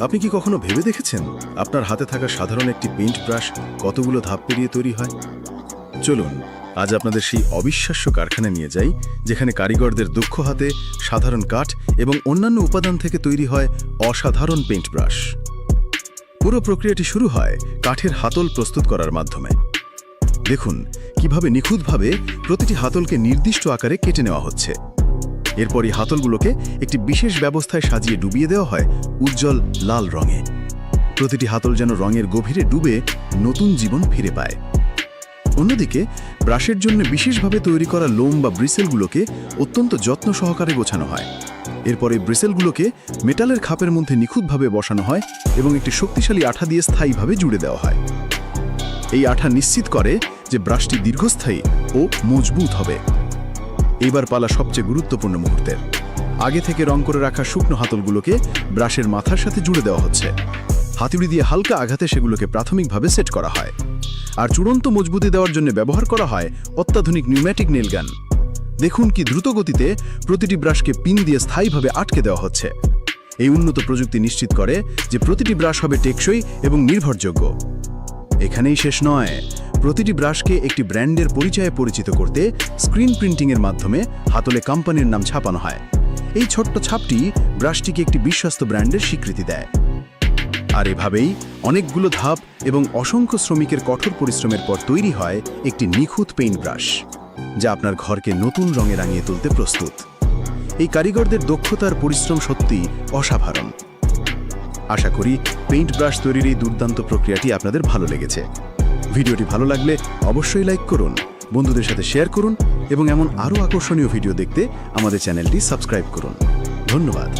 আপনি কি কখনো ভেবে দেখেছেন আপনার হাতে থাকা সাধারণ একটি পেইন্ট ব্রাশ কতগুলো ধাপ পেরিয়ে তৈরি হয়? চলুন, আজ আপনাদের সেই অবিশ্বাস্য কারখানায় নিয়ে যাই, যেখানে কারিগরদের দক্ষ হাতে সাধারণ কাঠ এবং অন্যান্য উপাদান থেকে তৈরি হয় অসাধারণ পেইন্ট ব্রাশ। পুরো প্রক্রিয়াটি শুরু হয় কাঠের হাতল প্রস্তুত করার মাধ্যমে। দেখুন, কীভাবে নিখুঁতভাবে প্রতিটি হাতলকে নির্দিষ্ট আকারে কেটে নেওয়া হচ্ছে। এরপর এই হাতলগুলোকে একটি বিশেষ ব্যবস্থায় সাজিয়ে ডুবিয়ে দেওয়া হয় উজ্জ্বল লাল রঙে। প্রতিটি হাতল যেন রঙের গভীরে ডুবে নতুন জীবন ফিরে পায়। অন্যদিকে, ব্রাশের জন্য বিশেষভাবে তৈরি করা লোম বা ব্রিসেলগুলোকে অত্যন্ত যত্ন সহকারে গোছানো হয়। এরপর ব্রিসেলগুলোকে মেটালের খাপের মধ্যে নিখুঁতভাবে বসানো হয় এবং একটি শক্তিশালী আঠা দিয়ে স্থায়ীভাবে জুড়ে দেওয়া হয়। এই আঠা নিশ্চিত করে যে ব্রাশটি দীর্ঘস্থায়ী ও মজবুত হবে। এবার পালা সবচেয়ে গুরুত্বপূর্ণ মুহূর্তের আগে থেকে রং করে রাখা শুকনো হাতলগুলোকে ব্রাশের মাথার সাথে জুড়ে দেওয়া হচ্ছে। হাতুড়ি দিয়ে হালকা আঘাতে সেগুলোকে প্রাথমিকভাবে সেট করা হয়। আর চূড়ান্ত মজবুতি দেওয়ার জন্য ব্যবহার করা হয় অত্যাধুনিক নিউম্যাটিক নেলগান দেখুন কি দ্রুত গতিতে প্রতিটি ব্রাশকে পিন দিয়ে স্থায়ীভাবে আটকে দেওয়া হচ্ছে। এই উন্নত প্রযুক্তি নিশ্চিত করে যে প্রতিটি ব্রাশ হবে টেকসই এবং নির্ভরযোগ্য। এখানেই শেষ নয়। প্রতিটি ব্রাশকে একটি ব্র্যান্ডের পরিচয়ে পরিচিত করতে স্ক্রিন প্রিন্টিংয়ের মাধ্যমে হাতলে কোম্পানির নাম ছাপানো হয়। এই ছোট্ট ছাপটি ব্রাশটিকে একটি বিশ্বস্ত ব্র্যান্ডের স্বীকৃতি দেয়। আর এভাবেই অনেকগুলো ধাপ এবং অসংখ্য শ্রমিকের কঠোর পরিশ্রমের পর তৈরি হয় একটি নিখুঁত পেইন্ট ব্রাশ, যা আপনার ঘরকে নতুন রঙে রাঙিয়ে তুলতে প্রস্তুত। এই কারিগরদের দক্ষতার পরিশ্রম সত্যি অসাধারণ। আশা করি পেইন্ট ব্রাশ তৈরির এই দুর্দান্ত প্রক্রিয়াটি আপনাদের ভালো লেগেছে। ভিডিওটি ভালো লাগলে অবশ্যই লাইক করুন, বন্ধুদের সাথে শেয়ার করুন এবং এমন আরও আকর্ষণীয় ভিডিও দেখতে আমাদের চ্যানেলটি সাবস্ক্রাইব করুন। ধন্যবাদ।